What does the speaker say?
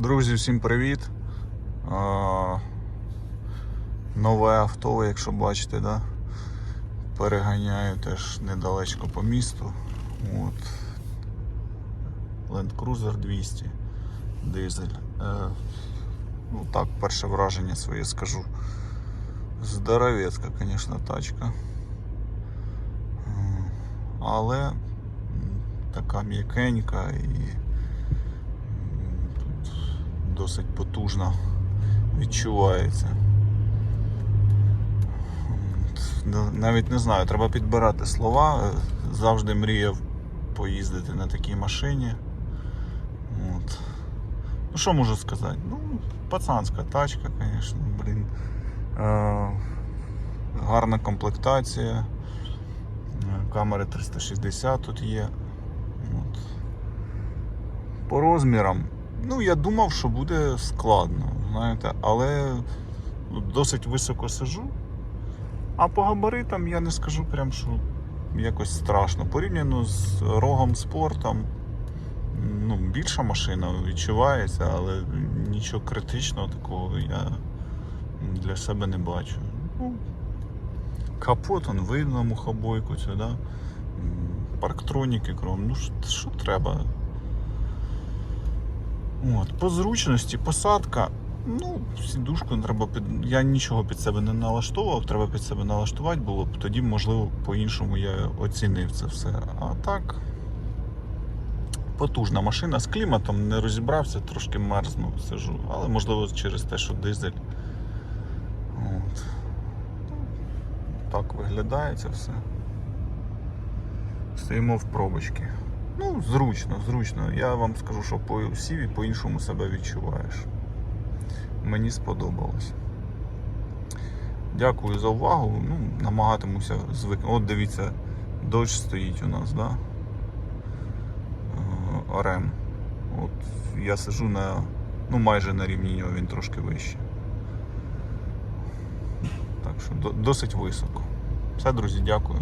Друзі, всім привіт. Нове авто, якщо бачите, да? переганяю теж недалечко по місту. От. Land Cruiser 200 дизель. Е, ну так, перше враження своє скажу. Здоровецька, звісно, тачка. Але така м'якенька і досить потужно відчувається. Навіть не знаю, треба підбирати слова. Е, Завжди мріяв поїздити на такій машині. От. Ну, що можу сказати? Ну, пацанська тачка, звісно, блін. Е, гарна комплектація. Е, Камери 360 тут є. От. По розмірам. Ну, я думав, що буде складно, знаєте, але досить високо сижу. А по габаритам я не скажу прям, що якось страшно. Порівняно з рогом спортом, ну, більша машина відчувається, але нічого критичного такого я для себе не бачу. Ну, капот, он видно мухобойку? М, парктроніки кром. Ну, що треба? От, по зручності, посадка. Ну, сідушку треба під. Я нічого під себе не налаштовував, треба під себе налаштувати було б, тоді, можливо, по-іншому я оцінив це все. А так. Потужна машина з кліматом не розібрався, трошки мерзну сижу, але можливо через те, що дизель. От. Так виглядає це все. Стоїмо в пробочці. Ну, зручно, зручно. Я вам скажу, що по сіві по-іншому себе відчуваєш. Мені сподобалось. Дякую за увагу. Ну, намагатимуся звикнути. От дивіться, дощ стоїть у нас, да? Е, Орем. От я сижу на, ну майже на рівні нього, він трошки вище. Так що досить високо. Все, друзі, дякую.